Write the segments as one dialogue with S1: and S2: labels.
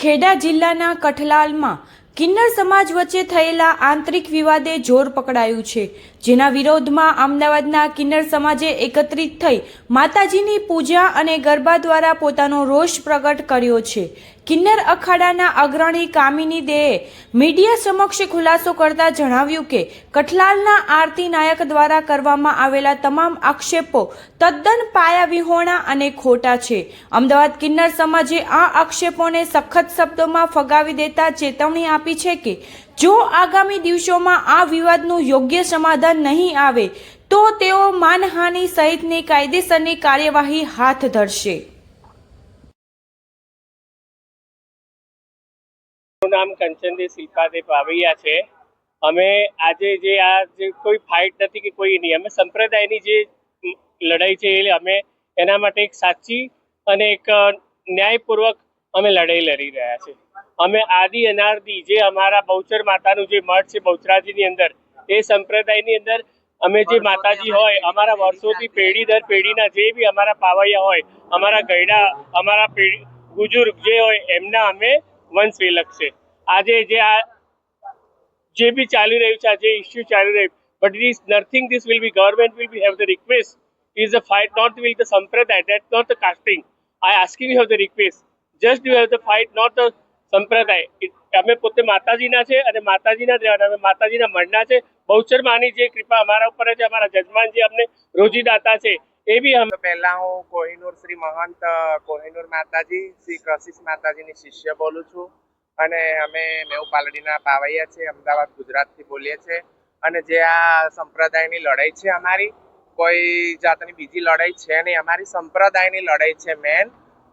S1: ખેડા જિલ્લાના કઠલાલમાં કિન્નર સમાજ વચ્ચે થયેલા આંતરિક વિવાદે જોર પકડાયું છે, જેના વિરોધમાં અમદાવાદના કિન્નર સમાજે એકત્રિત થઈ માતાજીની પૂજા અને ગરબા દ્વારા પોતાનો રોષ પ્રગટ કર્યો છે. કિન્નર અખાડાના અગ્રણી કામિની દેએ મીડિયા સમક્ષ ખુલાસો કરતા જણાવ્યું કે, કઠલાલના આરતી નાયક દ્વારા કરવામાં આવેલા તમામ આક્ષેપો તદ્દન પાયાવિહોણા અને ખોટા છે. અમદાવાદ કિન્નર સમાજે આ આક્ષેપોને સખત શબ્દોમાં ફગાવી દેતા ચેતવણી આપી છે કે જો આગામી દિવસોમાં આ વિવાદનું યોગ્ય સમાધાન નહીં આવે, તો તેઓ માનહાનિ સહિતની કાયદેસરની કાર્યવાહી હાથ ધરશે.
S2: નામ કંચનજી શિલ્પાદેવ પાવૈયા છે. અમે આજે જે આ જે કોઈ ફાઇટ નથી કે કોઈ નહીં, અમે સંપ્રદાયની જે લડાઈ છે એ અમે એના માટે એક સાચી અને એક ન્યાયપૂર્વક અમે લડાઈ લડી રહ્યા છે અમે આદિ અનારદી જે અમારા બહુચર માતાનું જે મઠ છે બહુચરાજીની અંદર, એ સંપ્રદાયની અંદર અમે જે માતાજી હોય, અમારા વર્ષોથી પેઢી દર પેઢીના જે બી અમારા પાવૈયા હોય, અમારા ગયડા, અમારા પેઢી જે હોય, એમના અમે વંશ વિલક છે. આજે જે આ, જે બી ચાલી રહ્યું છે આ જે ઇસ્યુ ચાલી રહ્યું but it is nothing this will be government will be have the request is the fight not will the સંપ્રદાય that not the casting I asking you have the request just you have the fight not the સંપ્રદાય. અમે પોતે માતાજીના છે અને માતાજીના જ રહેવાના. અમે માતાજીના મનના છે. બહુચર માની જે કૃપા અમારા ઉપર છે, અમારા જજમાન જે અમને રોજી દાતા છે, એ બી અમે
S3: પહેલા હું કોહિનૂર શ્રી મહંત, કોહિનૂર માતાજી, શ્રી કશિશ માતાજીની શિષ્ય બોલું છું. અને અમે મેવ પાલડીના પાવૈયા છે અમદાવાદ, ગુજરાતથી બોલીએ છીએ. અને જે આ સંપ્રદાયની લડાઈ છે અમારી, કોઈ જાતની બીજી લડાઈ છે નહીં. અમારી સંપ્રદાયની લડાઈ છે મેન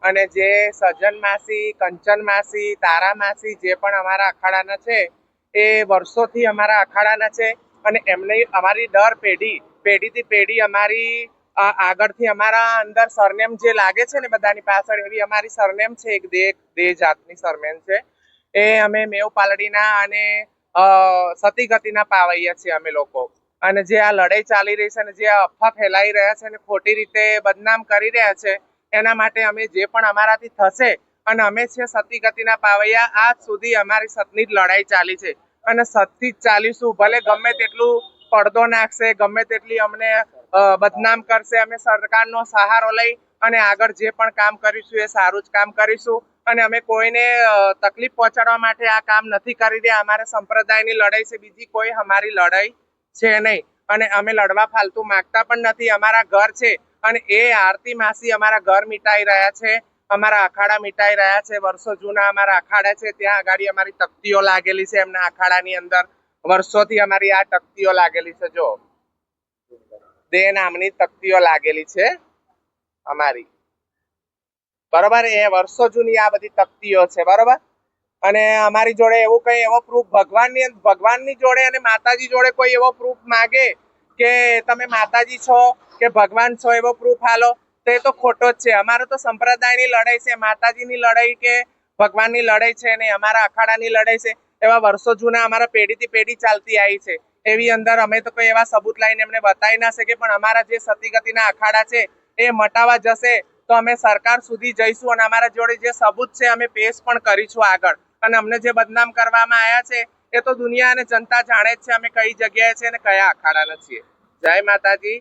S3: અને જે સજ્જન માસી કંચન માસી તારા માસી જે પણ અમારા અખાડાના છે એ વર્ષોથી અમારા અખાડાના છે અને એમને અમારી દર પેઢી પેઢીથી પેઢી અમારી આગળથી અમારા અંદર સરનેમ જે લાગે છે ને બધાની પાછળ એવી અમારી સરનેમ છે એક દે દે જાતની સરનેમ છે. એ અમે મેવ પાલડીના અને અ, સતી ગતિના પાવૈયા છીએ અમે લોકો. અને જે આ લડાઈ ચાલી રહી છે અને જે અફવા ફેલાઈ રહ્યા છે અને ખોટી રીતે બદનામ કરી રહ્યા છે એના માટે અમે જે પણ અમારાથી થશે અને અમે છે સતી ગતિના પાવૈયા, આજ સુધી અમારી સતની જ લડાઈ ચાલી છે. અને સતથી જ ચાલીશું. ભલે ગમે તેટલું પડદો નાખશે, ગમે તેટલી અમને બદનામ કરશે, અમે સરકારનો સહારો લઈ અને આગળ જે પણ કામ કરીશું એ સારું જ કામ કરીશું. અને અમે કોઈને તકલીફ પહોંચાડવા માટે આ કામ નથી કરી રહ્યા. અમારે સંપ્રદાયની લડાઈ છે. બીજી કોઈ અમારી લડાઈ છે નહીં. અને અમે લડવા ફાલતુ માંગતા પણ નથી. અમારા ઘર છે. અને એ આરતી માસી અમારા ઘર મીટાઈ રહ્યા છે, અમારા અખાડા મીટાઈ રહ્યા છે, વર્ષો જૂના અમારા અખાડા છે, ત્યાં આગળ અમારી તકતીઓ લાગેલી છે એમના અખાડાની અંદર. વર્ષોથી અમારી આ તકતીઓ લાગેલી છે, જો. દે નામની તકતીઓ લાગેલી છે અમારી. બરોબર, એ વર્ષો જૂની આ બધી તકતીઓ છે, બરોબર? અને અમારી જોડે એવું કઈ એવો પ્રૂફ ભગવાનની ભગવાનની જોડે અને માતાજી જોડે કોઈ એવો પ્રૂફ માગે કે તમે માતાજી છો, કે ભગવાન છો એવો પ્રૂફ હાલો તો એ તો ખોટો જ છે. અમારો તો સંપ્રદાયની લડાઈ છે, માતાજીની લડાઈ કે ભગવાનની લડાઈ છે ને અમારા અખાડાની લડાઈ છે, એવા વર્ષો જૂના અમારા પેઢીથી પેઢી ચાલતી આવી છે. એવી અંદર અમે તો કોઈ એવા સબૂત લાઈને એમને બતાવી ના શકીએ, પણ અમારા જે સતીગતિના અખાડા છે, એ મટાવા જશે, તો અમે સરકાર સુધી જઈશું અને અમારા જોડે જે સબૂત છે, અમે પેશ પણ કરીશું આગળ. અને અમને જે બદનામ કરવામાં આવ્યા છે તો દુનિયા અને જનતા જાણે જ છે અમે કઈ જગ્યાએ છે અને કયા અખાડાના છીએ. જય માતાજી.